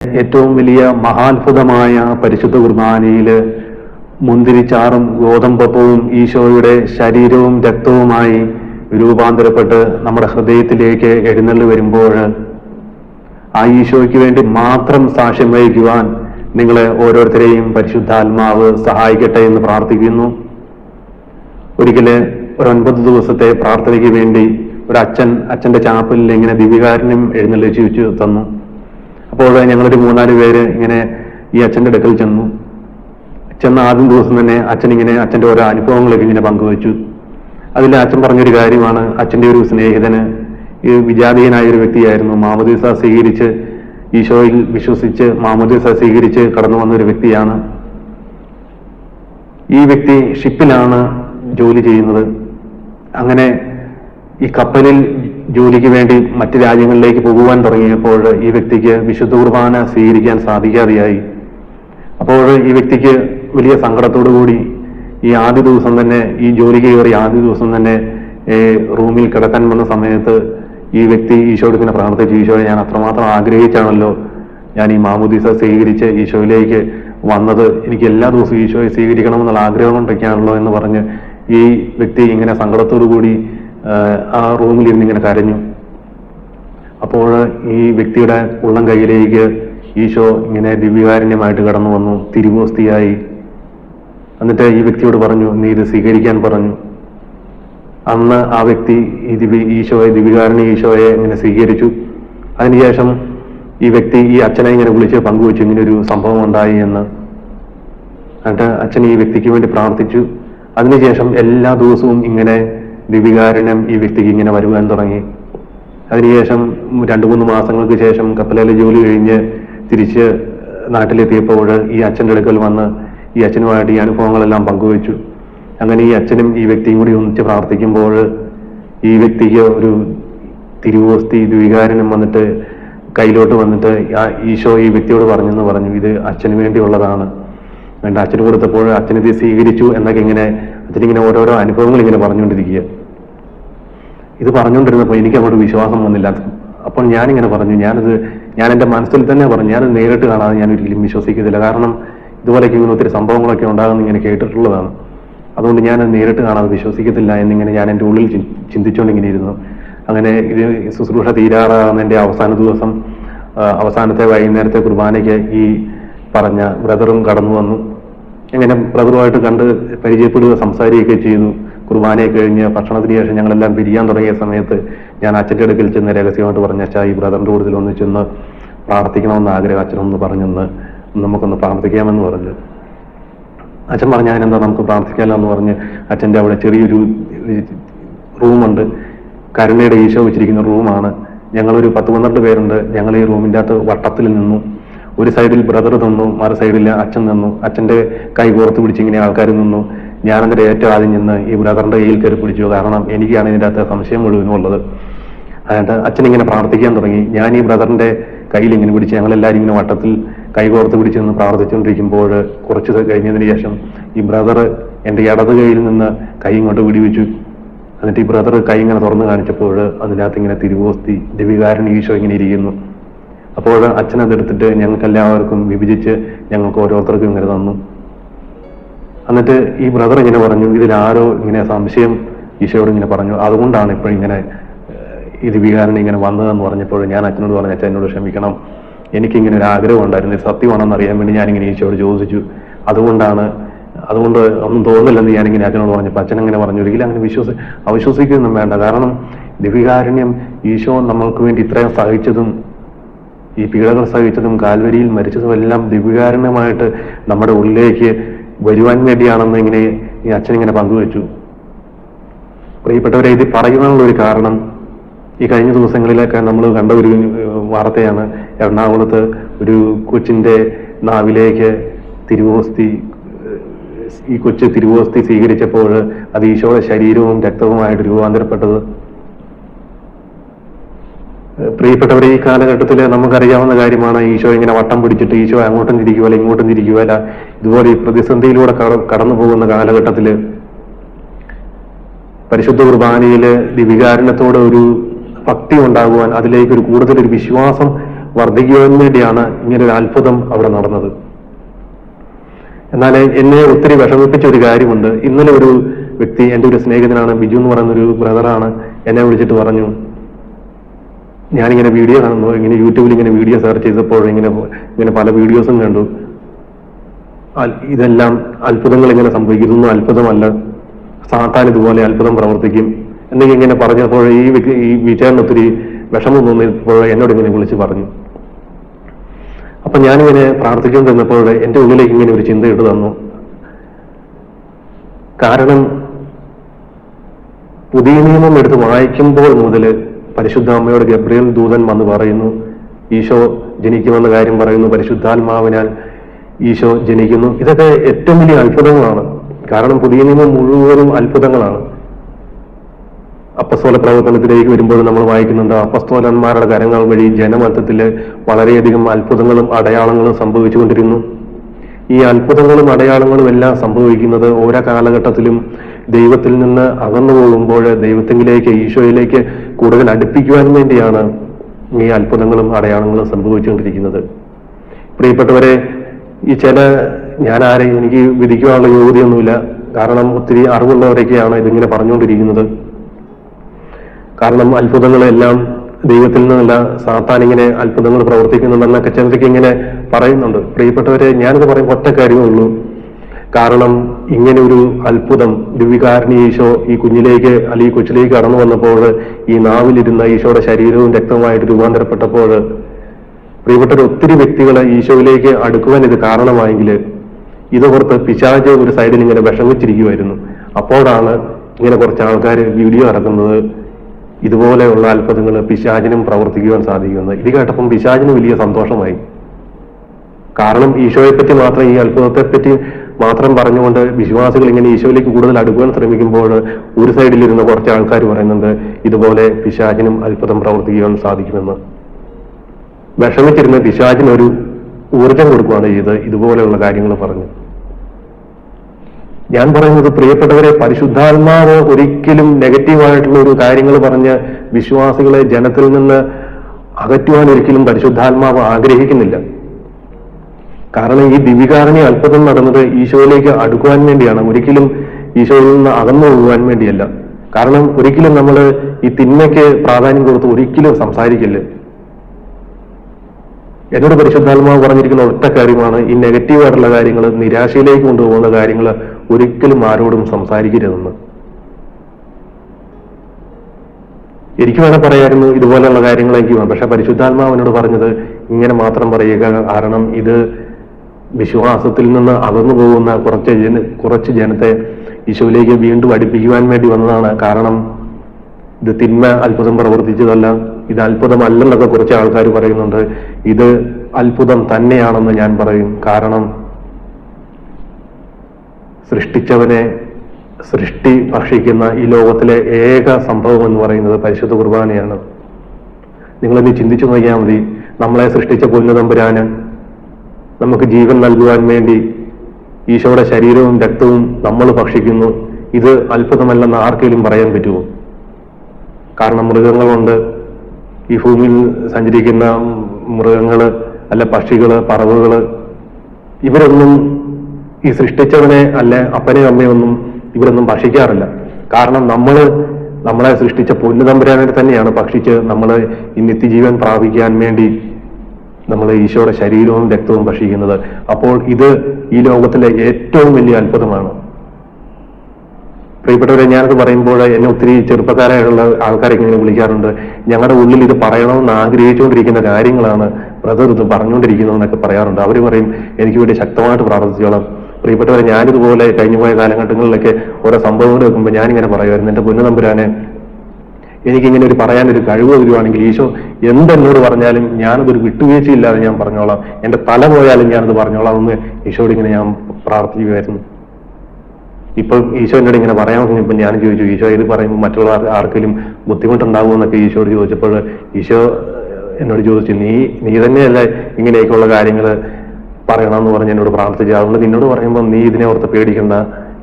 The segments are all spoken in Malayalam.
ഏറ്റവും വലിയ മഹാത്ഭുതമായ പരിശുദ്ധ കുർബാനയിൽ മുന്തിരിച്ചാറും ഗോതമ്പപ്പവും ഈശോയുടെ ശരീരവും രക്തവുമായി രൂപാന്തരപ്പെട്ട് നമ്മുടെ ഹൃദയത്തിലേക്ക് എഴുന്നള്ളി വരുമ്പോൾ ആ ഈശോയ്ക്ക് വേണ്ടി മാത്രം സാക്ഷ്യം വഹിക്കുവാൻ നിങ്ങളെ ഓരോരുത്തരെയും പരിശുദ്ധാത്മാവ് സഹായിക്കട്ടെ എന്ന് പ്രാർത്ഥിക്കുന്നു. ഒരിക്കൽ ഒരു ദിവസത്തെ പ്രാർത്ഥനയ്ക്ക് വേണ്ടി ഒരു അച്ഛൻ അച്ഛന്റെ ചാപ്പലിൽ എങ്ങനെ ദിവ്യകാരനും എഴുന്നള്ളിച്ചു തന്നു അപ്പോൾ ഞങ്ങളൊരു മൂന്നാൽ പേര് ഇങ്ങനെ ഈ അച്ഛന്റെ അടുക്കൽ ചെന്നു. ചെന്ന ആദ്യം ദിവസം തന്നെ അച്ഛൻ ഇങ്ങനെ അച്ഛന്റെ ഓരോ അനുഭവങ്ങളൊക്കെ ഇങ്ങനെ പങ്കുവച്ചു. അതിൽ അച്ഛൻ പറഞ്ഞൊരു കാര്യമാണ് അച്ഛന്റെ ഒരു സ്നേഹിതന് ഈ വിജാതീയനായ ഒരു വ്യക്തിയായിരുന്നു. മാമദീസ സ്വീകരിച്ച് ഈശോയിൽ വിശ്വസിച്ച് മാമദീസ സ്വീകരിച്ച് കടന്നു വന്ന ഒരു വ്യക്തിയാണ്. ഈ വ്യക്തി ഷിപ്പിലാണ് ജോലി ചെയ്യുന്നത്. അങ്ങനെ ഈ കപ്പലിൽ ജോലിക്ക് വേണ്ടി മറ്റ് രാജ്യങ്ങളിലേക്ക് പോകുവാൻ തുടങ്ങിയപ്പോൾ ഈ വ്യക്തിക്ക് വിശുദ്ധ കുർബാന സ്വീകരിക്കാൻ സാധിക്കാതെയായി. അപ്പോൾ ഈ വ്യക്തിക്ക് വലിയ സങ്കടത്തോടു കൂടി ഈ ആദ്യ ദിവസം തന്നെ ഈ ജോലിക്ക് കയറി ആദ്യ ദിവസം തന്നെ റൂമിൽ കിടക്കാൻ വന്ന സമയത്ത് ഈ വ്യക്തി ഈശോയോട് ഇങ്ങനെ പ്രാർത്ഥിച്ചു ഈശോയെ ഞാൻ അത്രമാത്രം ആഗ്രഹിച്ചാണല്ലോ ഞാൻ ഈ മാമുദീസ സ്വീകരിച്ച് ഈശോയിലേക്ക് വന്നത്. എനിക്ക് എല്ലാ ദിവസവും ഈശോയെ സ്വീകരിക്കണമെന്നുള്ള ആഗ്രഹം കൊണ്ടൊക്കെയാണല്ലോ എന്ന് പറഞ്ഞ് ഈ വ്യക്തി ഇങ്ങനെ സങ്കടത്തോടു കൂടി ആ, റൂമിൽ ഇരുന്ന് ഇങ്ങനെ കരഞ്ഞു. അപ്പോൾ ഈ വ്യക്തിയുടെ ഉള്ളം കയ്യിലേക്ക് ഈശോ ഇങ്ങനെ ദിവ്യകാരുണ്യമായിട്ട് കടന്നു വന്നു തിരുവോസ്തിയായി. എന്നിട്ട് ഈ വ്യക്തിയോട് പറഞ്ഞു നീ ഇത് സ്വീകരിക്കാൻ പറഞ്ഞു. അന്ന് ആ വ്യക്തി ഈ ദിവ്യ ഈശോയെ ദിവ്യകാരുണ്യ ഈശോയെ ഇങ്ങനെ സ്വീകരിച്ചു. അതിനുശേഷം ഈ വ്യക്തി ഈ അച്ഛനെ ഇങ്ങനെ വിളിച്ച് പങ്കുവച്ചു ഇങ്ങനെ ഒരു സംഭവം ഉണ്ടായി എന്ന്. എന്നിട്ട് അച്ഛൻ ഈ വ്യക്തിക്ക് വേണ്ടി പ്രാർത്ഥിച്ചു. അതിനുശേഷം എല്ലാ ദിവസവും ഇങ്ങനെ ദിവ്യകാരുണ്യം ഈ വ്യക്തിക്ക് ഇങ്ങനെ വരുവാൻ തുടങ്ങി. അതിനുശേഷം രണ്ടു മൂന്ന് മാസങ്ങൾക്ക് ശേഷം കപ്പലയിലെ ജോലി കഴിഞ്ഞ് തിരിച്ച് നാട്ടിലെത്തിയപ്പോൾ ഈ അച്ഛന്റെ അടുക്കൽ വന്ന് ഈ അച്ഛനുമായിട്ട് ഈ അനുഭവങ്ങളെല്ലാം പങ്കുവച്ചു. അങ്ങനെ ഈ അച്ഛനും ഈ വ്യക്തിയും കൂടി ഒന്നിച്ച് പ്രാർത്ഥിക്കുമ്പോൾ ഈ വ്യക്തിക്ക് ഒരു തിരുവോസ്തി ദ്വികാരനും വന്നിട്ട് കയ്യിലോട്ട് വന്നിട്ട് ആ ഈശോ ഈ വ്യക്തിയോട് പറഞ്ഞെന്ന് പറഞ്ഞു ഇത് അച്ഛന് വേണ്ടിയുള്ളതാണ്. വേണ്ട അച്ഛന് കൊടുത്തപ്പോൾ അച്ഛനെ ഇത് സ്വീകരിച്ചു എന്നൊക്കെ ഇങ്ങനെ അച്ഛനിങ്ങനെ ഓരോരോ അനുഭവങ്ങൾ ഇങ്ങനെ പറഞ്ഞുകൊണ്ടിരിക്കുക ഇത് പറഞ്ഞുകൊണ്ടിരുന്നപ്പോൾ എനിക്ക് അങ്ങോട്ട് വിശ്വാസം വന്നില്ല. അപ്പോൾ ഞാനിങ്ങനെ പറഞ്ഞു ഞാനത് ഞാൻ എന്റെ മനസ്സിൽ തന്നെ പറഞ്ഞു ഞാനത് നേരിട്ട് കാണാതെ ഞാൻ ഒരിക്കലും വിശ്വസിക്കത്തില്ല. കാരണം ഇതുപോലെയൊക്കെ ഇങ്ങനെ ഒത്തിരി സംഭവങ്ങളൊക്കെ ഉണ്ടാകുമെന്ന് ഇങ്ങനെ കേട്ടിട്ടുള്ളതാണ്. അതുകൊണ്ട് ഞാൻ നേരിട്ട് കാണാതെ വിശ്വസിക്കത്തില്ല എന്നിങ്ങനെ ഞാൻ എന്റെ ഉള്ളിൽ ചിന്തിച്ചുകൊണ്ട് ഇങ്ങനെ ഇരുന്നു. അങ്ങനെ ഇത് ശുശ്രൂഷ തീരാറാകുന്നതിന്റെ അവസാന ദിവസം അവസാനത്തെ വൈകുന്നേരത്തെ കുർബാനയ്ക്ക് ഈ പറഞ്ഞ ബ്രദറും കടന്നു വന്നു. എങ്ങനെ ബ്രദറുമായിട്ട് കണ്ട് പരിചയപ്പെടുക സംസാരിക്കുകയൊക്കെ ചെയ്തു. കുർബാനയൊക്കെ കഴിഞ്ഞ് ഭക്ഷണത്തിന് ശേഷം ഞങ്ങളെല്ലാം പിരിയാൻ തുടങ്ങിയ സമയത്ത് ഞാൻ അച്ഛന്റെ അടുക്കൽ ചെന്ന് രഹസ്യമായിട്ട് പറഞ്ഞ അച്ഛാ ഈ ബ്രദറിന്റെ കൂടുതൽ ഒന്ന് ചെന്ന് പ്രാർത്ഥിക്കണമെന്ന് ആഗ്രഹം അച്ഛനൊന്ന് പറഞ്ഞെന്ന് നമുക്കൊന്ന് പ്രാർത്ഥിക്കാമെന്ന് പറഞ്ഞു. അച്ഛൻ പറഞ്ഞു അതിനെന്താ നമുക്ക് പ്രാർത്ഥിക്കാമല്ലോ എന്ന് പറഞ്ഞ് അച്ഛന്റെ അവിടെ ചെറിയൊരു റൂമുണ്ട്. കരുണയുടെ ഈശോ വെച്ചിരിക്കുന്ന റൂമാണ്. ഞങ്ങളൊരു പത്ത് പന്ത്രണ്ട് പേരുണ്ട്. ഞങ്ങൾ ഈ റൂമിന്റെ അകത്ത് വട്ടത്തിൽ നിന്നു. ഒരു സൈഡിൽ ബ്രദർ നിന്നു മറു സൈഡിൽ അച്ഛൻ നിന്നു. അച്ഛന്റെ കൈ കോർത്ത് പിടിച്ചിങ്ങനെ ആൾക്കാർ നിന്നു. ഞാനതിന്റെ ഏറ്റവും ആദ്യം നിന്ന് ഈ ബ്രദറിന്റെ കയ്യിൽ കയറി പിടിച്ചു. കാരണം എനിക്കാണ് ഇതിന്റെ അകത്ത് സംശയം മുഴുവനും ഉള്ളത്. എന്നിട്ട് അച്ഛൻ ഇങ്ങനെ പ്രാർത്ഥിക്കാൻ തുടങ്ങി. ഞാൻ ഈ ബ്രദറിന്റെ കയ്യിൽ ഇങ്ങനെ പിടിച്ച് ഞങ്ങളെല്ലാവരും ഇങ്ങനെ വട്ടത്തിൽ കൈകോർത്ത് പിടിച്ച് നിന്ന് പ്രാർത്ഥിച്ചുകൊണ്ടിരിക്കുമ്പോൾ കുറച്ച് കഴിഞ്ഞതിന് ശേഷം ഈ ബ്രദർ എന്റെ ഇടത് കയ്യിൽ നിന്ന് കൈ ഇങ്ങോട്ട് പിടിവിച്ചു. എന്നിട്ട് ഈ ബ്രദർ കൈ ഇങ്ങനെ തുറന്നു കാണിച്ചപ്പോൾ അതിനകത്ത് ഇങ്ങനെ തിരുവോസ്തി ദിവികാരൻ ഈശോ ഇങ്ങനെ ഇരിക്കുന്നു. അപ്പോൾ അച്ഛൻ അതെടുത്തിട്ട് ഞങ്ങൾക്ക് എല്ലാവർക്കും വിഭജിച്ച് ഞങ്ങൾക്ക് ഓരോരുത്തർക്കും ഇങ്ങനെ തന്നു. എന്നിട്ട് ഈ ബ്രദർ ഇങ്ങനെ പറഞ്ഞു ഇതിൽ ആരോ ഇങ്ങനെ സംശയം ഈശോയോട് ഇങ്ങനെ പറഞ്ഞു. അതുകൊണ്ടാണ് ഇപ്പോൾ ഇങ്ങനെ ഇത് വികാരൻ ഇങ്ങനെ വന്നതെന്ന് പറഞ്ഞപ്പോൾ ഞാൻ അച്ഛനോട് പറഞ്ഞു അച്ഛൻ എന്നോട് ക്ഷമിക്കണം. എനിക്കിങ്ങനെ ഒരു ആഗ്രഹം ഉണ്ടായിരുന്നു ഇത് സത്യമാണെന്ന് അറിയാൻ വേണ്ടി ഞാനിങ്ങനെ ഈശോയോട് ചോദിച്ചു. അതുകൊണ്ടാണ് അതുകൊണ്ട് ഒന്നും തോന്നില്ലെന്ന് ഞാനിങ്ങനെ അച്ഛനോട് പറഞ്ഞപ്പോൾ അച്ഛൻ അങ്ങനെ പറഞ്ഞു. ഒരിക്കലും അങ്ങനെ വിശ്വസി അവിശ്വസിക്കുകയൊന്നും വേണ്ട. കാരണം ദിവികാരുണ്യം ഈശോ നമ്മൾക്ക് വേണ്ടി ഇത്രയും സഹിച്ചതും ഈ പീഡകൾ സഹിച്ചതും കാൽവരിയിൽ മരിച്ചതും എല്ലാം ദിവികാരുണ്യമായിട്ട് നമ്മുടെ ഉള്ളിലേക്ക് വരുവാൻ വേണ്ടിയാണെന്ന് ഇങ്ങനെ ഈ അച്ഛൻ ഇങ്ങനെ പങ്കുവച്ചു പ്രിയപ്പെട്ടവരെ ഇത് പറയുന്നതിനുള്ള ഒരു കാരണം ഈ കഴിഞ്ഞ ദിവസങ്ങളിലൊക്കെ നമ്മൾ കണ്ട ഒരു വാർത്തയാണ്. എറണാകുളത്ത് ഒരു കൊച്ചിന്റെ നാവിലേക്ക് തിരുവോസ്തി ഈ കൊച്ചു തിരുവോസ്തി സ്വീകരിച്ചപ്പോൾ അത് ഈശോയുടെ ശരീരവും രക്തവുമായിട്ട് രൂപാന്തരപ്പെട്ടത്. പ്രിയപ്പെട്ടവരെ ഈ കാലഘട്ടത്തിൽ നമുക്കറിയാവുന്ന കാര്യമാണ് ഈശോ ഇങ്ങനെ വട്ടം പിടിച്ചിട്ട് ഈശോ അങ്ങോട്ടും തിരിക്കുവല്ല ഇങ്ങോട്ടും തിരിക്കുവല്ല ഇതുപോലെ ഈ പ്രതിസന്ധിയിലൂടെ കട- കടന്നു പോകുന്ന കാലഘട്ടത്തിൽ പരിശുദ്ധ കുർബാനയിൽ ദിവികാരണത്തോട് ഒരു ഭക്തി ഉണ്ടാകുവാൻ അതിലേക്ക് ഒരു കൂടുതൽ ഒരു വിശ്വാസം വർദ്ധിക്കുവാൻ വേണ്ടിയാണ് ഇങ്ങനെ ഒരു അത്ഭുതം അവിടെ നടന്നത്. എന്നാൽ എന്നെ ഒത്തിരി വിഷമിപ്പിച്ച ഒരു കാര്യമുണ്ട്. ഇന്നലെ ഒരു വ്യക്തി എന്റെ ഒരു സ്നേഹിതനാണ് ബിജു എന്ന് പറയുന്ന ഒരു ബ്രദറാണ് എന്നെ വിളിച്ചിട്ട് പറഞ്ഞു ഞാനിങ്ങനെ വീഡിയോ കാണുന്നു ഇങ്ങനെ യൂട്യൂബിൽ ഇങ്ങനെ വീഡിയോ സെർച്ച് ചെയ്തപ്പോൾ ഇങ്ങനെ ഇങ്ങനെ പല വീഡിയോസും കണ്ടു. ഇതെല്ലാം അത്ഭുതങ്ങൾ ഇങ്ങനെ സംഭവിക്കുന്നു. അത്ഭുതമല്ല. സാത്താൻ ഇതുപോലെ അത്ഭുതം പ്രവർത്തിക്കും. എന്നൊക്കെ ഇങ്ങനെ പറഞ്ഞപ്പോൾ ഈ ഈ വിചാരണ ഒത്തിരി വിഷമം തോന്നിയപ്പോൾ എന്നോട് ഇങ്ങനെ വിളിച്ച് പറഞ്ഞു. അപ്പൊ ഞാനിങ്ങനെ പ്രാർത്ഥിച്ചുകൊണ്ടിരുന്നപ്പോൾ എന്റെ ഉള്ളിലേക്ക് ഇങ്ങനെ ഒരു ചിന്ത ഇട്ടു തന്നു. കാരണം പുതിയ നിയമം എടുത്ത് വായിക്കുമ്പോൾ മുതൽ പരിശുദ്ധ അമ്മയോട് ഗബ്രിയൽ ദൂതൻ വന്ന് പറയുന്നു ഈശോ ജനിക്കുമെന്ന കാര്യം പറയുന്നു പരിശുദ്ധാത്മാവിനാൽ ഈശോ ജനിക്കുന്നു. ഇതൊക്കെ ഏറ്റവും വലിയ അത്ഭുതങ്ങളാണ്. കാരണം പുതിയ നിയമം മുഴുവനും അത്ഭുതങ്ങളാണ്. അപ്പസ്തോല പ്രവർത്തനത്തിലേക്ക് വരുമ്പോൾ നമ്മൾ വായിക്കുന്നുണ്ട് അപ്പസ്തോലന്മാരുടെ കരങ്ങൾ വഴി ജനമത്തത്തിൽ വളരെയധികം അത്ഭുതങ്ങളും അടയാളങ്ങളും സംഭവിച്ചുകൊണ്ടിരുന്നു. ഈ അത്ഭുതങ്ങളും അടയാളങ്ങളും എല്ലാം സംഭവിക്കുന്നത് ഓരോ കാലഘട്ടത്തിലും ദൈവത്തിൽ നിന്ന് അകന്നു പോകുമ്പോൾ ദൈവത്തിലേക്ക് ഈശോയിലേക്ക് കൂടുതൽ അടുപ്പിക്കുവാൻ വേണ്ടിയാണ് ഈ അത്ഭുതങ്ങളും അടയാളങ്ങളും സംഭവിച്ചുകൊണ്ടിരിക്കുന്നത്. പ്രിയപ്പെട്ടവരെ ഈ ചില ഞാൻ ആരെയും എനിക്ക് വിധിക്കുവാനുള്ള യോഗ്യതയൊന്നുമില്ല. കാരണം ഒത്തിരി അറിവുള്ളവരൊക്കെയാണ് ഇതിങ്ങനെ പറഞ്ഞുകൊണ്ടിരിക്കുന്നത്. കാരണം അത്ഭുതങ്ങളെല്ലാം ദൈവത്തിൽ നിന്നല്ല സാത്താൻ ഇങ്ങനെ അത്ഭുതങ്ങൾ പ്രവർത്തിക്കുന്നുണ്ടെന്നൊക്കെ ചിലർക്ക് ഇങ്ങനെ പറയുന്നുണ്ട്. പ്രിയപ്പെട്ടവരെ ഞാനിത് പറയുമ്പോൾ ഒറ്റ കാര്യമേ ഉള്ളൂ. കാരണം ഇങ്ങനെ ഒരു അത്ഭുതം ദിവ്യകാരണി ഈശോ ഈ കുഞ്ഞിലേക്ക് അല്ലെങ്കിൽ കൊച്ചിലേക്ക് കടന്നു വന്നപ്പോൾ ഈ നാവിലിരുന്ന ഈശോയുടെ ശരീരവും രക്തവുമായിട്ട് രൂപാന്തരപ്പെട്ടപ്പോൾ പ്രിയപ്പെട്ട ഒത്തിരി വ്യക്തികൾ ഈശോയിലേക്ക് അടുക്കുവാൻ ഇത് കാരണമായെങ്കിൽ ഇത് പിശാജ് ഒരു സൈഡിൽ ഇങ്ങനെ വിഷമിച്ചിരിക്കുമായിരുന്നു അപ്പോഴാണ് ഇങ്ങനെ കുറച്ച് ആൾക്കാർ വീഡിയോ ഇറക്കുന്നത്. ഇതുപോലെയുള്ള അത്ഭുതങ്ങൾ പിശാചിനും പ്രവർത്തിക്കുവാൻ സാധിക്കുന്നത്. ഇത് കേട്ടപ്പം പിശാചിന് വലിയ സന്തോഷമായി. കാരണം ഈശോയെ പറ്റി മാത്രം ഈ അത്ഭുതത്തെ പറ്റി മാത്രം പറഞ്ഞുകൊണ്ട് വിശ്വാസികൾ ഇങ്ങനെ ഈശോയിലേക്ക് കൂടുതൽ അടുക്കുവാൻ ശ്രമിക്കുമ്പോൾ ഒരു സൈഡിലിരുന്ന കുറച്ച് ആൾക്കാർ പറയുന്നുണ്ട് ഇതുപോലെ പിശാചിനും അത്ഭുതം പ്രവർത്തിക്കുവാൻ സാധിക്കുമെന്ന്. വിഷമിച്ചിരുന്ന പിശാചിന് ഒരു ഊർജം കൊടുക്കുകയാണ് ചെയ്ത് ഇതുപോലെയുള്ള കാര്യങ്ങൾ പറഞ്ഞു. ഞാൻ പറയുന്നത് പ്രിയപ്പെട്ടവരെ പരിശുദ്ധാത്മാവ് ഒരിക്കലും നെഗറ്റീവായിട്ടുള്ള ഒരു കാര്യങ്ങൾ പറഞ്ഞ് വിശ്വാസികളെ ജനത്തിൽ നിന്ന് അകറ്റുവാൻ ഒരിക്കലും പരിശുദ്ധാത്മാവ് ആഗ്രഹിക്കുന്നില്ല. കാരണം ഈ ദിവികാരണി അത്ഭുതം നടന്നത് ഈശോയിലേക്ക് അടുക്കുവാൻ വേണ്ടിയാണ്. ഒരിക്കലും ഈശോയിൽ നിന്ന് അകന്നു പോകുവാൻ വേണ്ടിയല്ല. കാരണം ഒരിക്കലും നമ്മൾ ഈ തിന്മയ്ക്ക് പ്രാധാന്യം കൊടുത്ത് ഒരിക്കലും സംസാരിക്കില്ല. എന്നോട് പരിശുദ്ധാത്മാവ് പറഞ്ഞിരിക്കുന്ന ഒറ്റ കാര്യമാണ് ഈ നെഗറ്റീവായിട്ടുള്ള കാര്യങ്ങൾ നിരാശയിലേക്ക് കൊണ്ടുപോകുന്ന കാര്യങ്ങൾ ഒരിക്കലും ആരോടും സംസാരിക്കരുതെന്ന്. എനിക്ക് വേണേൽ പറയായിരുന്നു ഇതുപോലെയുള്ള കാര്യങ്ങൾ വേണം പക്ഷെ പരിശുദ്ധാത്മാവ് എന്നോട് പറഞ്ഞത് ഇങ്ങനെ മാത്രം പറയുക കാരണം ഇത് വിശ്വാസത്തിൽ നിന്ന് അകന്നു പോകുന്ന കുറച്ച് ജന കുറച്ച് ജനത്തെ ഈശോയിലേക്ക് വീണ്ടും അടുപ്പിക്കുവാൻ വേണ്ടി വന്നതാണ്. കാരണം ഇത് തിന്മ അത്ഭുതം പ്രവർത്തിച്ചതല്ല. ഇത് അത്ഭുതമല്ലെന്നൊക്കെ കുറച്ച് ആൾക്കാർ പറയുന്നുണ്ട്. ഇത് അത്ഭുതം തന്നെയാണെന്ന് ഞാൻ പറയും. കാരണം സൃഷ്ടിച്ചവനെ സൃഷ്ടി ഭക്ഷിക്കുന്ന ഈ ലോകത്തിലെ ഏക സംഭവം എന്ന് പറയുന്നത് പരിശുദ്ധ കുർബാനയാണ്. നിങ്ങളൊന്ന് ചിന്തിച്ചു നോക്കിയാൽ മതി. നമ്മളെ സൃഷ്ടിച്ച പൊന്നുതമ്പുരാന് നമുക്ക് ജീവൻ നൽകുവാൻ വേണ്ടി ഈശോയുടെ ശരീരവും രക്തവും നമ്മൾ ഭക്ഷിക്കുന്നു. ഇത് അത്ഭുതമല്ലെന്ന് ആർക്കെങ്കിലും പറയാൻ പറ്റുമോ? കാരണം മൃഗങ്ങളുണ്ട്. ഈ ഭൂമിയിൽ സഞ്ചരിക്കുന്ന മൃഗങ്ങൾ അല്ല പക്ഷികൾ പറവുകൾ ഇവരൊന്നും ഈ സൃഷ്ടിച്ചവനെ അല്ല അപ്പനെയും അമ്മയൊന്നും ഇവരൊന്നും ഭക്ഷിക്കാറില്ല. കാരണം നമ്മൾ നമ്മളെ സൃഷ്ടിച്ച പൊന്നുതമ്പുരാനെ തന്നെയാണ് ഭക്ഷിച്ച് നമ്മൾ ഈ നിത്യജീവൻ പ്രാപിക്കാൻ വേണ്ടി നമ്മൾ ഈശോയുടെ ശരീരവും രക്തവും ഭക്ഷിക്കുന്നത്. അപ്പോൾ ഇത് ഈ ലോകത്തിലെ ഏറ്റവും വലിയ അത്ഭുതമാണ്. പ്രിയപ്പെട്ടവരെ ഞാനത് പറയുമ്പോൾ എന്നെ ഒത്തിരി ചെറുപ്പക്കാരായുള്ള ആൾക്കാരൊക്കെ ഇങ്ങനെ വിളിക്കാറുണ്ട്. ഞങ്ങളുടെ ഉള്ളിൽ ഇത് പറയണമെന്ന് ആഗ്രഹിച്ചുകൊണ്ടിരിക്കുന്ന കാര്യങ്ങളാണ് ബ്രദർ ഇത് പറഞ്ഞുകൊണ്ടിരിക്കുന്നതെന്നൊക്കെ പറയാറുണ്ട്. അവർ പറയും എനിക്ക് വേണ്ടി ശക്തമായിട്ട് പ്രാർത്ഥിച്ചോളാം. പ്രിയപ്പെട്ടവരെ ഞാനിതുപോലെ കഴിഞ്ഞുപോയ കാലഘട്ടങ്ങളിലൊക്കെ ഓരോ സംഭവങ്ങൾ വെക്കുമ്പോൾ ഞാനിങ്ങനെ പറയുമായിരുന്നു. എന്റെ പൊന്നു തമ്പുരാനെ എനിക്കിങ്ങനെ ഒരു പറയാനൊരു കഴിവ് തരുവാണെങ്കിൽ ഈശോ എന്തെന്നോട് പറഞ്ഞാലും ഞാനതൊരു വിട്ടുവീഴ്ചയില്ലാതെ ഞാൻ പറഞ്ഞോളാം. എന്റെ തല പോയാലും ഞാനത് പറഞ്ഞോളാം എന്ന് ഈശോയോട് ഇങ്ങനെ ഞാൻ പ്രാർത്ഥിക്കുമായിരുന്നു ഇപ്പൊ ഈശോ എന്നോട് ഇങ്ങനെ പറയാൻ പറഞ്ഞപ്പോൾ ഞാൻ ചോദിച്ചു ഈശോ ഇത് പറയുമ്പോൾ മറ്റുള്ള ആർ- ആർക്കെങ്കിലും ബുദ്ധിമുട്ടുണ്ടാകുമോ എന്നൊക്കെ ഈശോയോട് ചോദിച്ചപ്പോൾ ഈശോ എന്നോട് ചോദിച്ചു നീ നീ തന്നെയല്ലേ ഇങ്ങനെയൊക്കെയുള്ള കാര്യങ്ങൾ പറയണമെന്ന് പറഞ്ഞ് എന്നോട് പ്രാർത്ഥിച്ചു അതുകൊണ്ട് നിന്നോട് പറയുമ്പോൾ നീ ഇതിനെ ഓർത്ത് പേടിക്കണ്ട.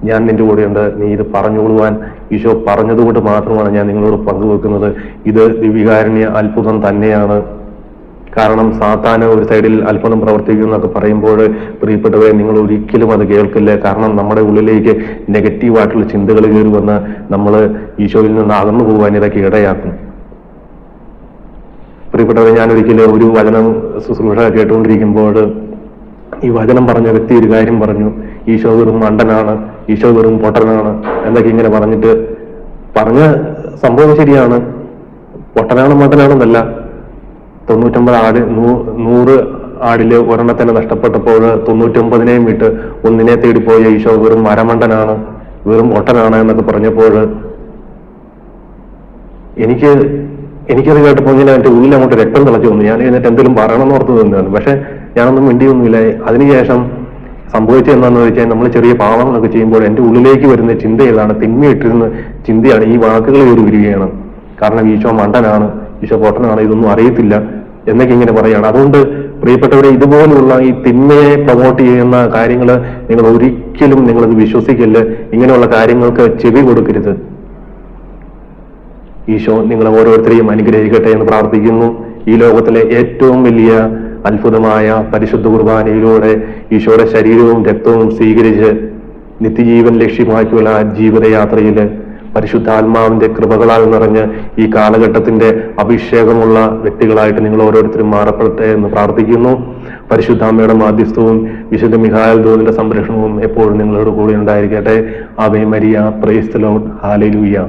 ഞാൻ നിന്റെ കൂടെയുണ്ട്. നീ ഇത് പറഞ്ഞുകൊള്ളുവാൻ ഈശോ പറഞ്ഞതുകൊണ്ട് മാത്രമാണ് ഞാൻ നിങ്ങളോട് പങ്കുവെക്കുന്നത്. ഇത് ദിവ്യകാരുണ്യ അത്ഭുതം തന്നെയാണ്. കാരണം സാത്താന് ഒരു സൈഡിൽ അത്ഭുതം പ്രവർത്തിക്കും എന്നൊക്കെ പറയുമ്പോൾ പ്രിയപ്പെട്ടവരെ നിങ്ങൾ ഒരിക്കലും അത് കേൾക്കില്ല. കാരണം നമ്മുടെ ഉള്ളിലേക്ക് നെഗറ്റീവായിട്ടുള്ള ചിന്തകൾ കയറി വന്ന് നമ്മൾ ഈശോയിൽ നിന്ന് അകന്നു പോകാൻ ഇതൊക്കെ ഇടയാക്കും. പ്രിയപ്പെട്ടവരെ ഞാൻ ഒരിക്കലും ഒരു വചനം ശുശ്രൂഷ കേട്ടുകൊണ്ടിരിക്കുമ്പോൾ ഈ വചനം പറഞ്ഞ വ്യക്തി ഒരു കാര്യം പറഞ്ഞു. ഈശോ വെറും മണ്ടനാണ് ഈശോ വെറും പൊട്ടനാണ് എന്നൊക്കെ ഇങ്ങനെ പറഞ്ഞിട്ട് പറഞ്ഞ സംഭവം ശരിയാണ്. പൊട്ടനാണ് മണ്ടനാണെന്നല്ല. തൊണ്ണൂറ്റൊമ്പത് ആട് നൂറ് ആടിൽ ഒരെണ്ണത്തിനെ നഷ്ടപ്പെട്ടപ്പോൾ തൊണ്ണൂറ്റൊമ്പതിനെയും വിട്ട് ഒന്നിനെ തേടിപ്പോയ ഈശോ വെറും മരമണ്ടനാണ് വെറും ഒട്ടനാണ് എന്നൊക്കെ പറഞ്ഞപ്പോൾ എനിക്ക് എനിക്കത് കേട്ടപ്പോൾ ഇങ്ങനെ എന്റെ ഉള്ളിൽ അങ്ങോട്ട് രക്തം തിളച്ചു വന്നു. ഞാൻ എന്നിട്ട് എന്തെങ്കിലും പറയണമെന്ന് ഓർത്ത് നിന്നാണ് പക്ഷെ ഞാനൊന്നും മിണ്ടിയൊന്നുമില്ല. അതിനുശേഷം സംഭവിച്ചത് എന്താണെന്ന് വെച്ചാൽ നമ്മൾ ചെറിയ പാവങ്ങളൊക്കെ ചെയ്യുമ്പോൾ എന്റെ ഉള്ളിലേക്ക് വരുന്ന ചിന്ത ഏതാണ് തിന്മയിട്ടിരുന്ന ചിന്തയാണ് ഈ വാക്കുകൾ കയറി വരികയാണ്. കാരണം ഈശോ മണ്ടനാണ് ഈശോ പൊട്ടനാണ് ഇതൊന്നും അറിയത്തില്ല എന്നൊക്കെ ഇങ്ങനെ പറയാണ്. അതുകൊണ്ട് പ്രിയപ്പെട്ടവരെ ഇതുപോലുള്ള ഈ തിന്മയെ പ്രൊമോട്ട് ചെയ്യുന്ന കാര്യങ്ങൾ നിങ്ങൾ ഒരിക്കലും നിങ്ങളത് വിശ്വസിക്കല്ല്. ഇങ്ങനെയുള്ള കാര്യങ്ങൾക്ക് ചെവി കൊടുക്കരുത്. ഈശോ നിങ്ങളെ ഓരോരുത്തരെയും അനുഗ്രഹിക്കട്ടെ എന്ന് പ്രാർത്ഥിക്കുന്നു. ഈ ലോകത്തിലെ ഏറ്റവും വലിയ അത്ഭുതമായ പരിശുദ്ധ കുർബാനയിലൂടെ ഈശോയുടെ ശരീരവും രക്തവും സ്വീകരിച്ച് നിത്യജീവൻ ലക്ഷ്യമാക്കിയുള്ള ജീവിതയാത്രയിൽ പരിശുദ്ധാത്മാവിന്റെ കൃപകളാൽ നിറഞ്ഞ് ഈ കാലഘട്ടത്തിന്റെ അഭിഷേകമുള്ള വ്യക്തികളായിട്ട് നിങ്ങൾ ഓരോരുത്തരും മാറപ്പെടട്ടെ എന്ന് പ്രാർത്ഥിക്കുന്നു. പരിശുദ്ധാമ്മയുടെ മാധ്യസ്ഥവും വിശുദ്ധ മിഹായൽ ദൂതിന്റെ സംരക്ഷണവും എപ്പോഴും നിങ്ങളോട് കൂടെ ഉണ്ടായിരിക്കട്ടെ. Ave Maria. പ്രൈസ്തലോൺ ഹാലലൂയ